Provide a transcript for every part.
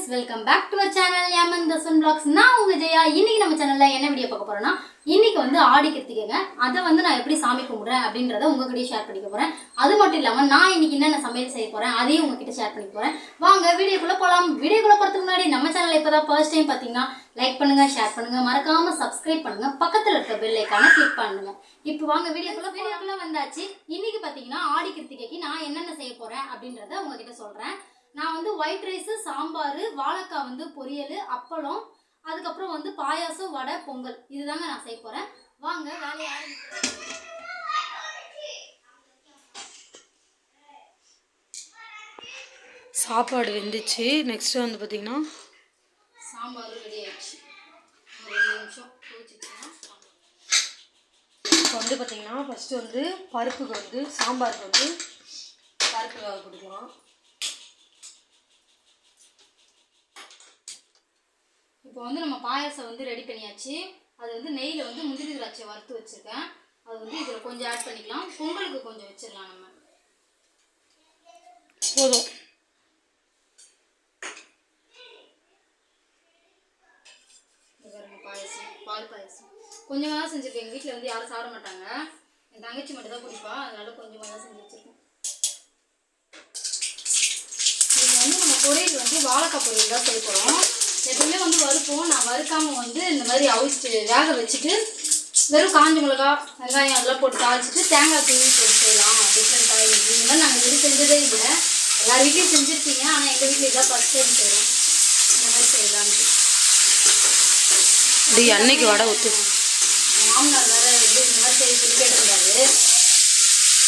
Friends welcome back to our channel Yemen தசன் vlogs நான் உங்க ஜெயா. இன்னைக்கு நம்ம சேனல்ல என்ன வீடியோ பார்க்க போறோம்னா இன்னைக்கு வந்து ஆடி கிருத்திகைங்க அதை வந்து நான் எப்படி சாமி கும்பிடுறேன் அப்படின்றத உங்ககிட்ட ஷேர் பண்ணிக்க போறேன். அது மட்டும் இல்லாம நான் இன்னைக்கு என்னென்ன சமையல் செய்ய போறேன் அதையும் உங்ககிட்ட ஷேர் பண்ணிக்க போறேன். வாங்க வீடியோக்குள்ள போலாம். வீடியோக்குள்ள போறதுக்கு முன்னாடி நம்ம சேனல் இப்பதான் ஃபர்ஸ்ட் டைம் பாத்தீங்கன்னா லைக் பண்ணுங்க ஷேர் பண்ணுங்க. மறக்காம சப்ஸ்கிரைப் பண்ணுங்க. பக்கத்துல இருக்க பெல் ஐக்கான கிளிக் பண்ணுங்க. இப்போ வாங்க வீடியோக்குள்ள வீடியோக்குள்ள வந்தாச்சு. இன்னைக்கு பாத்தீங்கன்னா ஆடி கிருத்திகைக்கு நான் என்னென்ன செய்ய போறேன் அப்படின்றத உங்ககிட்ட சொல்றேன். நான் வந்து ஒயிட் ரைஸு சாம்பார் வாழைக்காய் வந்து பொரியல் அப்பளம் அதுக்கப்புறம் வந்து பாயாசம் வடை பொங்கல். இதுதாங்க நான் செய்ய போகிறேன் வாங்க வேலையை ஆரம்பிக்கலாம். சாப்பாடு வெந்துச்சு. நெக்ஸ்ட் வந்து பார்த்தீங்கன்னா சாம்பார் ரெடி ஆயிடுச்சு. ஒரு ரெண்டு நிமிஷம் இப்போ வந்து பார்த்தீங்கன்னா ஃபஸ்ட்டு வந்து பருப்புக்கு வந்து சாம்பாருக்கு வந்து பருப்பு கொடுக்கலாம். இப்போ வந்து நம்ம பாயாசம் வந்து ரெடி பண்ணியாச்சு. அது வந்து நெய்யில் வந்து முந்திரி திராட்சை வறுத்து வச்சுருக்கேன். அது வந்து இதில் கொஞ்சம் ஆட் பண்ணிக்கலாம். பொங்கலுக்கு கொஞ்சம் வச்சிடலாம் நம்ம. போதும். பாயசம் பால் பாயசம். கொஞ்சமாக தான் செஞ்சுருக்கேன். எங்கள் வீட்டில் வந்து யாரும் சாப்பிட மாட்டாங்க. என் தங்கச்சி மட்டும் தான் குடிப்பா. அதனால கொஞ்சமாக தான் செஞ்சு வச்சுருக்கேன். இது வந்து நம்ம பொரியல் வந்து வாழைக்காய் பொரியல் தான் செய்ய போகிறோம் எப்பவுமே வந்து வறுப்போம் நான் வறுக்காம வந்து இந்த மாதிரி அவிச்சிட்டு வேக வச்சுட்டு வெறும் காஞ்ச மிளகா வெங்காயம் அதெல்லாம் போட்டு தாளிச்சிட்டு தேங்காய் தூவி போட்டு செய்யலாம். டிஃப்ரெண்ட் காய் இந்த மாதிரி நாங்கள் இது செஞ்சதே இல்லை. எல்லார் வீட்லேயும் செஞ்சுருப்பீங்க. ஆனால் எங்கள் வீட்டில் இதான் ஃபஸ்ட் டைம் செய்கிறோம் இந்த மாதிரி செய்யலான்ட்டு இது எண்ணெய்க்கு வடை ஊற்று மாமனார் வேற வந்து இந்த மாதிரி செய்ய சொல்லி கேட்டிருந்தாரு.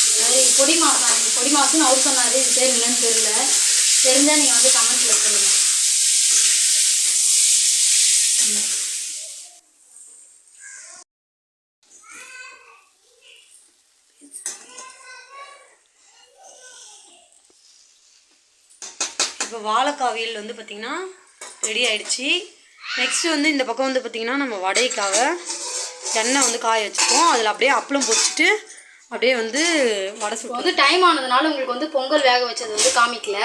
இந்த மாதிரி பொடி மாசம் பொடி மாசம்னு அவர் சொன்னாரு. இது பேர் என்னன்னு தெரியல. தெரிஞ்சா நீங்க வந்து கமெண்ட்ல சொல்லுங்க. இப்போ வாழைக்காவியல் வந்து பார்த்திங்கன்னா ரெடி ஆகிடுச்சி நெக்ஸ்ட் வந்து இந்த பக்கம் வந்து பார்த்திங்கன்னா நம்ம வடைக்காக எண்ணெய் வந்து காய வச்சுப்போம். அதில் அப்படியே அப்பளம் பொறிச்சிட்டு அப்படியே வந்து வடை சுட்டு வந்து டைம் ஆனதுனால உங்களுக்கு வந்து பொங்கல் வேக வச்சது வந்து காமிக்கல.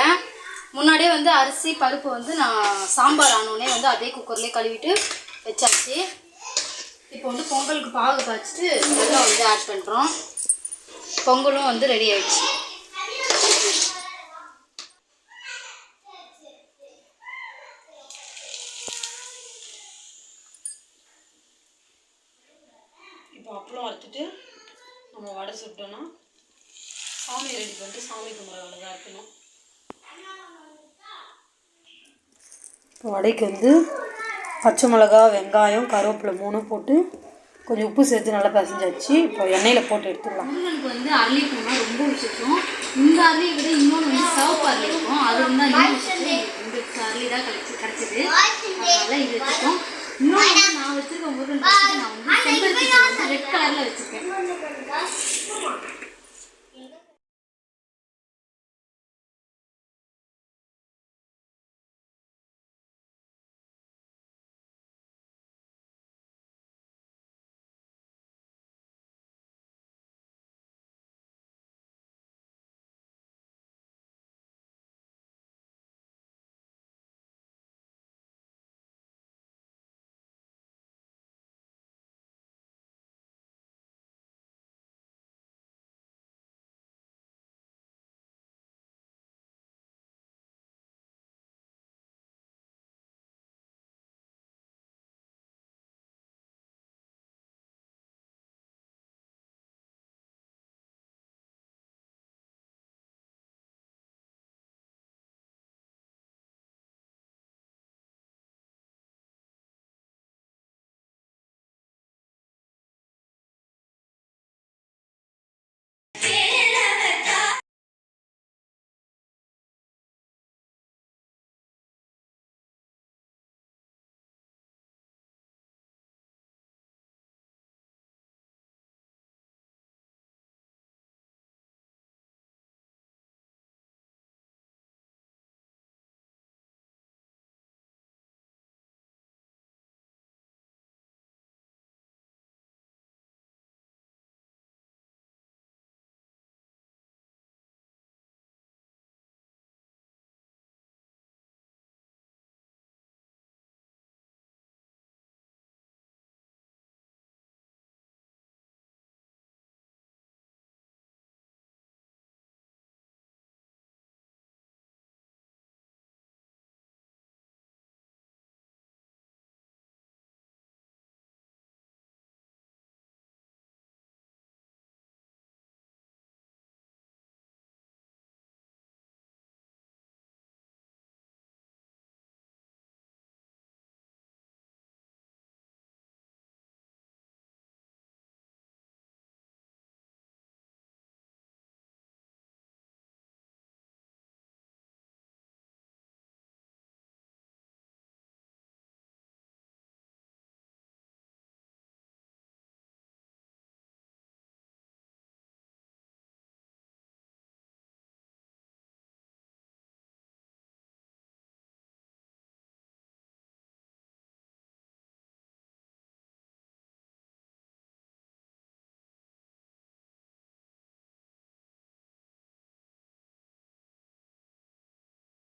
முன்னாடியே வந்து அரிசி பருப்பு வந்து நான் சாம்பார் ஆனோடனே வந்து அதே குக்கர்லேயே கழுவிட்டு வச்சாச்சு. இப்போ வந்து பொங்கலுக்கு பாகு காய்ச்சிட்டு வெள்ளம் வந்து ஆட் பண்ணுறோம் பொங்கலும் வந்து ரெடி ஆயிடுச்சு. இப்போ அப்பளம் வறுத்துட்டு நம்ம வடை சுட்டோன்னா சாமி ரெடி பண்ணிட்டு சாமி கும்பிட்ற வேலை தான் இருக்கணும். இப்போ வடைக்கு வந்து பச்சை மிளகா வெங்காயம் கருவேப்பிலை மூணும் போட்டு கொஞ்சம் உப்பு சேர்த்து நல்லா பிசைஞ்சாச்சு இப்போ எண்ணெயில் போட்டு எடுத்துடலாம். பொங்கலுக்கு வந்து அரளி பூனா ரொம்ப விசேஷம். இந்த அரளியை விட இன்னொன்று வந்து சிவப்பு அரளி இருக்கும். அது வந்து இன்னும் இந்த அரளி தான் கிடைச்சி கிடச்சிது. அதெல்லாம் இது வச்சுருக்கோம். இன்னொன்று வந்து நான் வச்சிருக்க முருகன் நான் வந்து செம்பருத்தி வந்து ரெட் கலரில் வச்சுருக்கேன்.